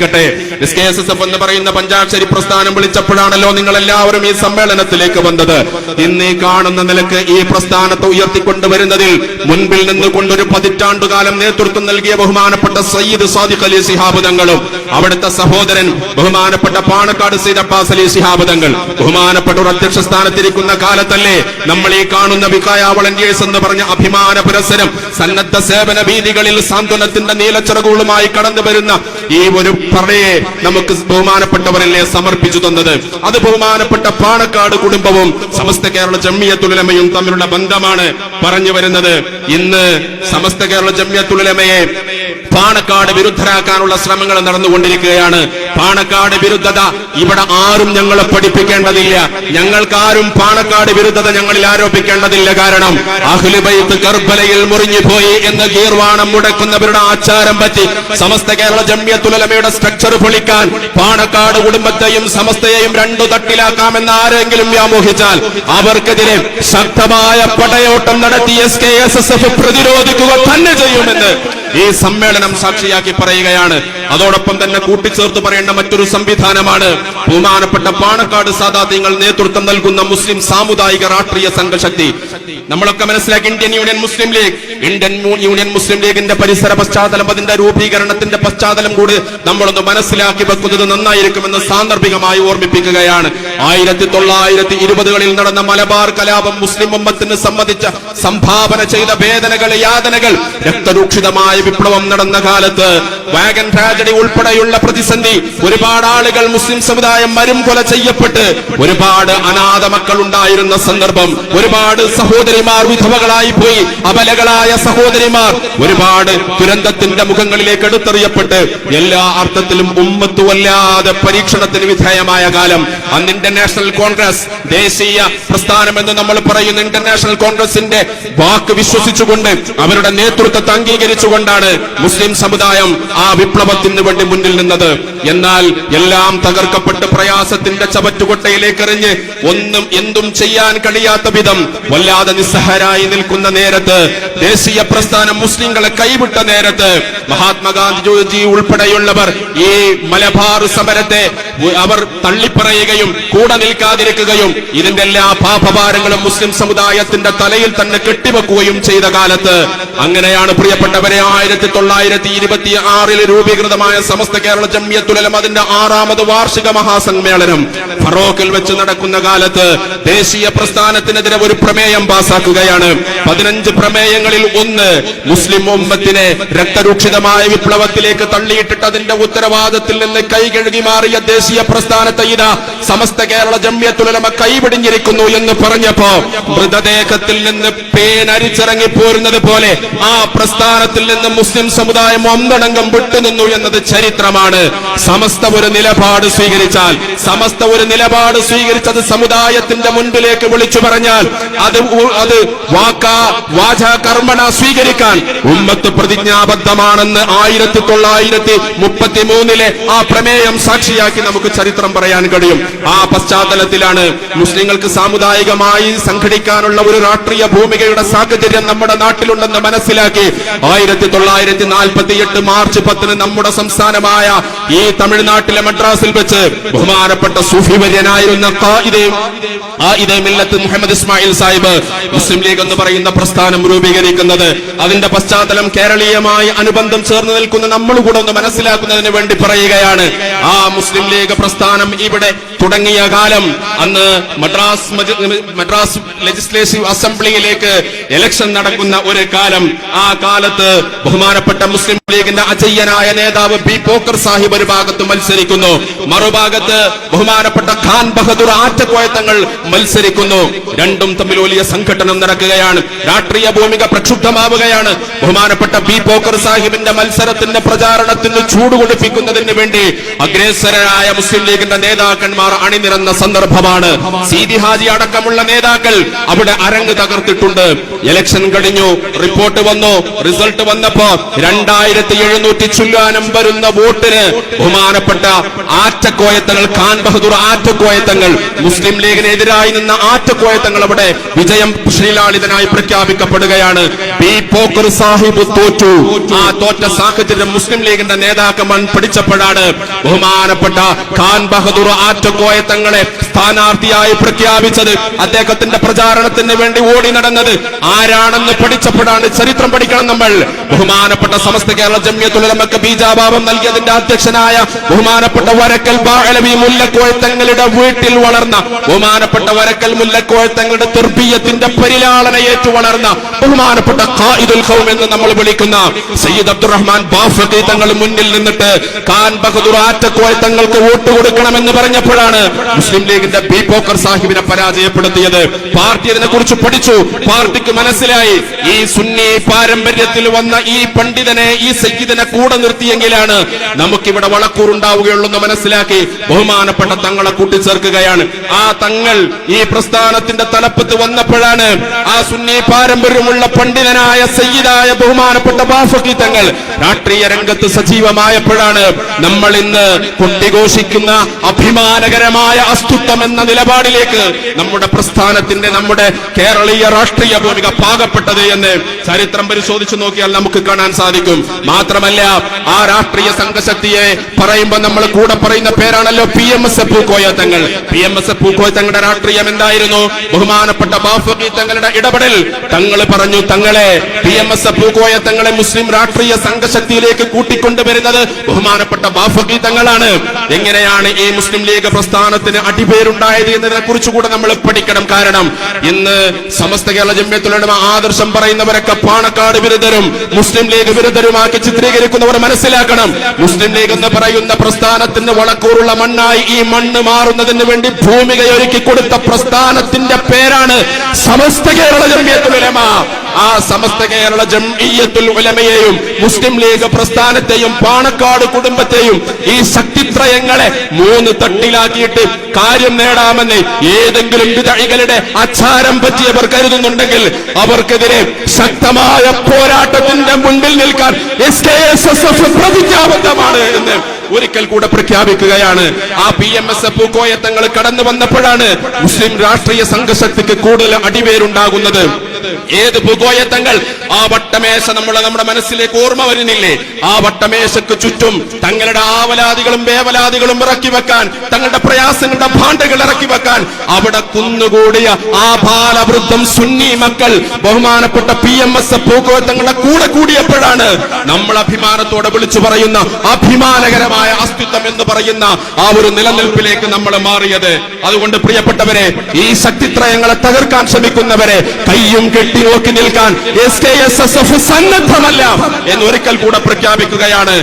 എന്ന് പറയുന്ന പഞ്ചാക്ഷരി പ്രസ്ഥാനം വിളിച്ചപ്പോഴാണല്ലോ നിങ്ങൾ എല്ലാവരും ഈ സമ്മേളനത്തിലേക്ക് വന്നത്. ഇന്ന് ഈ കാണുന്ന നിലയ്ക്ക് ഈ പ്രസ്ഥാനത്തെ ഉയർത്തിക്കൊണ്ടുവരുന്നതിൽ മുൻപിൽ നിന്നുകൊണ്ട് ഒരു പതിറ്റാണ്ടുകാലം നേതൃത്വം നൽകിയ ബഹുമാനപ്പെട്ട സയ്യിദ് സാദിഖ് അലി സിഹാബ് തങ്ങളും അവിടുത്തെ സഹോദരൻ ബഹുമാനപ്പെട്ട പാണക്കാട് സീദ് അബ്ബാസ് അലി സിഹാബ് തങ്ങൾ ബഹുമാനപ്പെട്ട ഒരു അധ്യക്ഷ സ്ഥാനത്തിരിക്കുന്ന കാലത്തല്ലേ നമ്മൾ ഈ കാണുന്ന വികായ വളണ്ടിയേഴ്സ് എന്ന് പറഞ്ഞ അഭിമാന പുരസരം സന്നദ്ധ സേവന വീതികളിൽ സാന്ത്വനത്തിന്റെ നീലച്ചിറകുകളുമായി കടന്നു വരുന്ന ഈ ഒരു പറയെ നമുക്ക് ബഹുമാനപ്പെട്ടവരല്ലേ സമർപ്പിച്ചു തന്നത്? അത് ബഹുമാനപ്പെട്ട പാണക്കാട് കുടുംബവും സമസ്ത കേരള ജമ്മിയത്തുലമയും തമ്മിലുള്ള ബന്ധമാണ് പറഞ്ഞു വരുന്നത്. ഇന്ന് സമസ്ത കേരള ജമ്മിയത്തുലമയെ പാണക്കാട് വിരുദ്ധരാക്കാനുള്ള ശ്രമങ്ങൾ നടന്നുകൊണ്ടിരിക്കുകയാണ്. പാണക്കാട് വിരുദ്ധത ഇവിടെ ആരും ഞങ്ങളെ പഠിപ്പിക്കേണ്ടതില്ല. ഞങ്ങൾക്കാരും പാണക്കാട് വിരുദ്ധത ഞങ്ങളിൽ ആരോപിക്കേണ്ടതില്ല. കാരണം അഹ്ലുബൈത്ത് കർബലയിൽ മുറിഞ്ഞുപോയി എന്ന് ഗീർവാണം മുടക്കുന്നവരുടെ ആചാരം പറ്റി സമസ്ത കേരള ജമ്യത്തുലമയുടെ സ്ട്രക്ചർ പൊളിക്കാൻ പാണക്കാട് കുടുംബത്തെയും സമസ്തയെയും രണ്ടു തട്ടിലാക്കാമെന്ന് ആരെങ്കിലും വ്യാമോഹിച്ചാൽ അവർക്കെതിരെ ശക്തമായ പടയോട്ടം നടത്തി S K S S F പ്രതിരോധിക്കുക തന്നെ ചെയ്യുമെന്ന് ഈ സമ്മേളനം സാക്ഷിയാക്കി പറയുകയാണ്. അതോടൊപ്പം തന്നെ കൂട്ടിച്ചേർത്ത് പറയേണ്ട മറ്റൊരു സംവിധാനമാണ്. ബഹുമാനപ്പെട്ട പാണക്കാട് സാദാത്യങ്ങൾ നേതൃത്വം നൽകുന്ന മുസ്ലിം സാമുദായിക രാഷ്ട്രീയ സംഘശക്തി. നമ്മളൊക്കെ മനസ്സിലാക്കി Indian Union Muslim League. Indian Union Muslim ലീഗിന്റെ പരിസര പശ്ചാത്തലം അതിന്റെ രൂപീകരണത്തിന്റെ പശ്ചാത്തലം കൂടി നമ്മളൊന്ന് മനസ്സിലാക്കി വെക്കുന്നത് നന്നായിരിക്കുമെന്ന് സാന്ദർഭികമായി ഓർമ്മിപ്പിക്കുകയാണ്. ആയിരത്തി തൊള്ളായിരത്തി ഇരുപതുകളിൽ നടന്ന മലബാർ കലാപം മുസ്ലിം ഉമ്മത്തിന് സംബന്ധിച്ച സംഭാവന ചെയ്ത വേദനകൾ യാതനകൾ രക്തരൂക്ഷിതമായ വിപ്ലവം നടന്ന കാലത്ത് വാഗൻ ട്രാജഡി ഉൾപ്പെടെയുള്ള പ്രതിസന്ധി ഒരുപാട് ആളുകൾ മുസ്ലിം സമുദായം മരും കൊല ചെയ്യപ്പെട്ട് ഒരുപാട് അനാഥ മക്കൾ ഉണ്ടായിരുന്ന സന്ദർഭം ഒരുപാട് സഹോദരിമാർ വിധവകളായി പോയി അബലകളായ സഹോദരിമാർ ഒരുപാട് ദുരന്തത്തിന്റെ മുഖങ്ങളിലേക്ക് എടുത്തെറിയപ്പെട്ട് എല്ലാ അർത്ഥത്തിലും ഉമ്മത്തുവല്ലാതെ പരീക്ഷണത്തിന് വിധേയമായ കാലം. അന്ന് ഇന്റർനാഷണൽ കോൺഗ്രസ് ദേശീയ പ്രസ്ഥാനം എന്ന് നമ്മൾ പറയുന്ന ഇന്റർനാഷണൽ കോൺഗ്രസിന്റെ വാക്ക് വിശ്വസിച്ചുകൊണ്ട് അവരുടെ നേതൃത്വത്തെ അംഗീകരിച്ചുകൊണ്ടാണ് മുസ്ലിം സമുദായം ആ വിപ്ലവത്തിന് വേണ്ടി മുന്നിൽ നിന്നത്. എന്നാൽ എല്ലാം തകർക്കപ്പെട്ട് പ്രയാസത്തിന്റെ ചവറ്റുകൊട്ടയിലേക്ക് എറിഞ്ഞ് ഒന്നും എന്തും ചെയ്യാൻ കഴിയാത്ത വിധം വല്ലാതെ നിസ്സഹരായി നിൽക്കുന്ന നേരത്ത് ദേശീയ പ്രസ്ഥാനം മുസ്ലിങ്ങളെ കൈവിട്ട നേരത്ത് മഹാത്മാഗാന്ധിജി ഉൾപ്പെടെയുള്ളവർ ഈ മലബാർ സമരത്തെ അവർ തള്ളിപ്പറയുകയും കൂടെ നിൽക്കാതിരിക്കുകയും ഇതിന്റെ എല്ലാ പാപഭാരങ്ങളും മുസ്ലിം സമുദായത്തിന്റെ തലയിൽ തന്നെ കെട്ടിവെക്കുകയും ചെയ്ത കാലത്ത് അങ്ങനെയാണ് പ്രിയപ്പെട്ടവരെ ആയിരത്തി തൊള്ളായിരത്തി ഇരുപത്തി ആറിൽ രൂപീകൃതമായ സമസ്ത കേരള ജമ്മിയത്തുലം അതിന്റെ ആറാമത് വാർഷിക മഹാസമ്മേളനം ഫറോക്കിൽ വെച്ച് നടക്കുന്ന കാലത്ത് ദേശീയ പ്രസ്ഥാനത്തിനെതിരെ ഒരു പ്രമേയം പാസാക്കുകയാണ്. പതിനഞ്ച് പ്രമേയങ്ങളിൽ ഒന്ന് മുസ്ലിം ഉമ്മത്തിനെ രക്തരൂക്ഷിതമായ വിപ്ലവത്തിലേക്ക് തള്ളിയിട്ടിട്ട് അതിന്റെ ഉത്തരവാദത്തിൽ നിന്ന് കൈകഴുകി മാറിയ ദേശീയ പ്രസ്ഥാനത്തെ ഇതാ സമസ്ത കേരള ജമ്യത്തുലമ കൈപിടിഞ്ഞിരിക്കുന്നു എന്ന് പറഞ്ഞപ്പോ മൃതദേഹത്തിൽ നിന്ന് പേനരിച്ചിറങ്ങി പോരുന്നത് പോലെ ആ പ്രസ്ഥാനത്തിൽ നിന്ന് മുസ്ലിം സമുദായം ഒന്നടങ്കം വിട്ടുനിന്നു എന്നത് ചരിത്രമാണ്. സമസ്ത ഒരു നിലപാട് സ്വീകരിച്ചാൽ സമസ്ത ഒരു നിലപാട് സ്വീകരിച്ചത് സമുദായത്തിന്റെ മുൻപിലേക്ക് വിളിച്ചു പറഞ്ഞാൽ അത് അത് വാക്കാ വാച കർമ്മണ സ്വീകരിക്കാൻ ഉമ്മത്ത് പ്രതിജ്ഞാബദ്ധമാണെന്ന് ആയിരത്തി തൊള്ളായിരത്തി മുപ്പത്തി മൂന്നിലെ ആ പ്രമേയം സാക്ഷിയാക്കി നമുക്ക് ചരിത്രം പറയാൻ കഴിയും. ആ പശ്ചാത്തലത്തിലാണ് മുസ്ലിങ്ങൾക്ക് സാമുദായികമായി സംഘടിക്കാനുള്ള ഒരു രാഷ്ട്രീയ ഭൂമികയുടെ സാഹചര്യം നമ്മുടെ നാട്ടിലുണ്ടെന്ന് മനസ്സിലാക്കി ആയിരത്തി തൊള്ളായിരത്തി നാൽപ്പത്തി എട്ട് മാർച്ച് പത്തിന് നമ്മുടെ സംസ്ഥാനമായ ഈ തമിഴ്നാട്ടിലെ മദ്രാസിൽ വെച്ച് ബഹുമാനപ്പെട്ട സൂഫിവര്യനായിരുന്ന വര്യനായിരുന്ന മുഹമ്മദ് ഇസ്മായിൽ സാഹിബ് മുസ്ലിം ലീഗ് എന്ന് പറയുന്ന പ്രസ്ഥാനം രൂപീകരിക്കുന്നത്. അതിന്റെ പശ്ചാത്തലം കേരളീയമായി അനുബന്ധം ചേർന്ന് നിൽക്കുന്ന നമ്മൾ കൂടെ ഒന്ന് മനസ്സിലാക്കുന്നതിന് വേണ്ടി പറയുകയാണ്. ആ മുസ്ലിം ലീഗ് പ്രസ്ഥാനം ഇവിടെ തുടങ്ങിയ കാലം അന്ന് മദ്രാസ് മദ്രാസ് ലെജിസ്ലേറ്റീവ് അസംബ്ലിയിലേക്ക് ഇലക്ഷൻ നടക്കുന്ന ഒരു കാലം. ആ കാലത്ത് ബഹുമാനപ്പെട്ട മുസ്ലിം ലീഗിന്റെ അജയ്യനായ നേതാവ് ബി പോക്കർ സാഹിബ് ഒരു ഭാഗത്ത് മത്സരിക്കുന്നു. മറുഭാഗത്ത് ബഹുമാനപ്പെട്ട ഖാൻ ബഹദൂർ ആറ്റക്കോയത്തങ്ങൾ മത്സരിക്കുന്നു. രണ്ടും തമ്മിൽ വലിയ സംഘടനം നടക്കുകയാണ്. രാഷ്ട്രീയ ഭൂമിക പ്രക്ഷുബ്ധമാവുകയാണ്. ബഹുമാനപ്പെട്ട ബി പോക്കർ സാഹിബിന്റെ മത്സരത്തിന്റെ പ്രചാരണത്തിന് ചൂട് കൊടുപ്പിക്കുന്നതിന് വേണ്ടി അഗ്രേസരായ മുസ്ലിം ലീഗിന്റെ നേതാക്കന്മാർ അണിനിരന്ന സന്ദർഭമാണ്. സീതി ഹാജി അടക്കമുള്ള നേതാക്കൾ അവിടെ അരങ്ങ് തകർത്തിട്ടുണ്ട്. ഇലക്ഷൻ കഴിഞ്ഞു. റിപ്പോർട്ട് വന്നു. റിസൾട്ട് വന്നപ്പോ രണ്ടായിരത്തി എഴുന്നൂറ്റി ചുല്ലാനം വരുന്ന വോട്ടിന് ബഹുമാനപ്പെട്ട ആറ്റക്കോയത്തങ്ങൾ ഖാൻ ബഹദൂർ ആറ്റക്കോയത്തങ്ങൾ മുസ്ലിം ലീഗിനെതിരായി നിന്ന ആറ്റക്കോയത്തങ്ങൾ അവിടെ വിജയം ശ്രീലാളിതനായി പ്രഖ്യാപിക്കപ്പെടുകയാണ്. പി പോക്കർ സാഹിബ് തോറ്റു. ആ തോറ്റ സാഹചര്യം മുസ്ലിം ലീഗിന്റെ നേതാക്കന്മാർ പിടിച്ചപ്പോഴാണ് ബഹുമാനപ്പെട്ട ഖാൻ ബഹദൂർ ആറ്റക്കോയത്തങ്ങളെ സ്ഥാനാർത്ഥിയായി പ്രഖ്യാപിച്ചത്. അദ്ദേഹത്തിന്റെ പ്രചാരണത്തിന് വേണ്ടി ഓടി നടന്നത് ആരാണെന്ന് പഠിച്ചപ്പോഴാണ് ചരിത്രം പഠിക്കണം നമ്മൾ. ബഹുമാനപ്പെട്ട സമസ്ത കേരള ജമ്യത്തുലമക്ക് ബീജാഭാവം നൽകിയതിന്റെ അധ്യക്ഷനായ ബഹുമാനപ്പെട്ട വരക്കൽ ബാലവി മുല്ലക്കോഴത്തങ്ങളുടെ വീട്ടിൽ വളർന്ന ബഹുമാനപ്പെട്ട വരക്കൽ മുല്ലക്കോഴത്തങ്ങളുടെ തുർബീയത്തിന്റെ പരിലാളന ഏറ്റു വളർന്ന ബഹുമാനപ്പെട്ട ഖായിദുൽ ഖൗം എന്ന് നമ്മൾ വിളിക്കുന്ന സയ്യിദ് അബ്ദുറഹ്മാൻ ബാഫഖി തങ്ങൾ മുന്നിൽ നിന്നിട്ട് ഖാൻ ബഹദൂർ ആറ്റക്കോയ തങ്ങൾക്ക് വോട്ട് കൊടുക്കണമെന്ന് പറഞ്ഞപ്പോഴാണ് മുസ്ലിം ലീഗിന്റെ ബി പോക്കർ സാഹിബിനെ പരാജയപ്പെടുത്തിയത്. പാർട്ടി അതിനെ കുറിച്ച് പഠിച്ചു. പാർട്ടിക്ക് മനസ്സിലായി. ഈ സുന്നി പാരമ്പര്യത്തിൽ വന്ന ഈ പണ്ഡിതനെ ഈ സയ്യിദിനെ കൂടെ നിർത്തിയെങ്കിലാണ് നമുക്കിവിടെ വളക്കൂറുണ്ടാവുകയുള്ളൂ എന്ന് മനസ്സിലാക്കി ബഹുമാനപ്പെട്ട തങ്ങളെ കൂട്ടിച്ചേർക്കുകയാണ്. ആ തങ്ങൾ ഈ പ്രസ്ഥാനത്തിന്റെ തലപ്പത്ത് വന്നപ്പോഴാണ് ആ സുന്നി പാരമ്പര്യമുള്ള പണ്ഡിതനായ സയ്യിദായ ബഹുമാനപ്പെട്ട ബാഫക്കി തങ്ങൾ രാഷ്ട്രീയ രംഗത്ത് സജീവമായപ്പോഴാണ് നമ്മൾ ഇന്ന് കൊട്ടിഘോഷിക്കുന്ന അഭിമാനകരമായ അസ്തിത്വം എന്ന നിലപാടിലേക്ക് നമ്മുടെ പ്രസ്ഥാനത്തിന്റെ നമ്മുടെ കേരളീയ രാഷ്ട്രീയ ഭൂമിക പാകപ്പെട്ടത് എന്ന് ചരിത്രം പരിശോധിച്ചു നോക്കിയാൽ നമുക്ക് കാണാൻ സാധിക്കും. മാത്രമല്ല ആ രാഷ്ട്രീയ സംഘശക്തിയെ പറയുമ്പോൾ നമ്മൾ കൂടെ പറയുന്ന പേരാണല്ലോ P M S Pookoya Thangal. P M S Pookoya തങ്ങളുടെ രാഷ്ട്രീയം എന്തായിരുന്നു? ബഹുമാനപ്പെട്ട ബാഫി തങ്ങളുടെ ഇടപെടൽ. തങ്ങൾ പറഞ്ഞു തങ്ങളെ പി എം എസ് പൂക്കോയ തങ്ങളെ മുസ്ലിം രാഷ്ട്രീയ സംഘശക്തിയിലേക്ക് കൂട്ടിക്കൊണ്ടുവരുന്നത് ബഹുമാനപ്പെട്ട ബാഫി തങ്ങളാണ്. എങ്ങനെയാണ് ഈ മുസ്ലിം ലീഗ് പ്രസ്ഥാനത്തിന് അടിപേരുണ്ടായത് എന്നതിനെ കുറിച്ച് കൂടെ നമ്മൾ പഠിക്കണം. കാരണം ഇന്ന് സമസ്ത കേരള ജമ്യത്തിലുള്ള ആദർശം പറയുന്നവരൊക്കെ പാണക്കാട് വിരുദ്ധരും മുസ്ലിം ലീഗ് വിരുദ്ധരുമാക്കി ചിത്രീകരിക്കുന്നവർ മനസ്സിലാക്കണം. മുസ്ലിം ലീഗ് എന്ന് പറയുന്ന പ്രസ്ഥാനത്തിന് വളക്കൂറുള്ള മണ്ണായി ഈ മണ്ണ് മാറുന്നതിന് വേണ്ടി ഭൂമികയൊരുക്കി കൊടുത്ത പ്രസ്ഥാനത്തിന്റെ പേരാണ് സമസ്ത കേരള ജമ്മിയത്തുലമ ആ സമസ്ത കേരള ജംഇയ്യത്തുൽ ഉലമയെയും മുസ്ലിം ലീഗ് പ്രസ്ഥാനത്തെയും പാണക്കാട് കുടുംബത്തെയും ഈ ശക്തിത്രയങ്ങളെ മൂന്ന് തട്ടിലാക്കിയിട്ട് കാര്യം നേടാമെന്ന് ഏതെങ്കിലും വിതഴികളുടെ അച്ചാരം പറ്റിയവർ കരുതുന്നുണ്ടെങ്കിൽ അവർക്കെതിരെ ശക്തമായ പോരാട്ടത്തിന്റെ മുൻപിൽ നിൽക്കാൻ S K S S F പ്രതിജ്ഞാബദ്ധമാണ് എന്ന് ഒരിക്കൽ കൂടെ പ്രഖ്യാപിക്കുകയാണ്. ആ പി എം എസ് പൂക്കോയത്തങ്ങൾ കടന്നു വന്നപ്പോഴാണ് മുസ്ലിം രാഷ്ട്രീയ സംഘശക്തിക്ക് കൂടുതൽ അടിവേരുണ്ടാകുന്നത്. ഏത് പൂക്കോയത്തങ്ങൾ ആ വട്ടമേശ നമ്മളെ നമ്മുടെ മനസ്സിലേക്ക് ഓർമ്മ വരുന്നില്ലേ? ആ വട്ടമേശക്ക് ചുറ്റും തങ്ങളുടെ ആവലാദികളും വേവലാദികളും ഇറക്കി വെക്കാൻ തങ്ങളുടെ പ്രയാസങ്ങളുടെ ഭാണ്ഡകൾ ഇറക്കി വെക്കാൻ അവിടെ കുന്നുകൂടിയ ആ ബാലവൃദ്ധം സുന്നി മക്കൾ ബഹുമാനപ്പെട്ട പി എം എസ് പൂക്കോയത്തങ്ങളുടെ കൂടെ കൂടിയപ്പോഴാണ് നമ്മൾ അഭിമാനത്തോടെ വിളിച്ചു പറയുന്ന അഭിമാനകരമായ അസ്തിത്വം എന്ന് പറയുന്ന ആ ഒരു നിലനിൽപ്പിലേക്ക് നമ്മൾ മാറിയത്. അതുകൊണ്ട് പ്രിയപ്പെട്ടവരെ ഈ ശക്തിത്രയങ്ങളെ തകർക്കാൻ ശ്രമിക്കുന്നവരെ കയ്യും കെട്ടി നോക്കി നിൽക്കാൻ S K S S F സന്നദ്ധമല്ല എന്ന് ഒരിക്കൽ കൂടെ പ്രഖ്യാപിക്കുകയാണ്.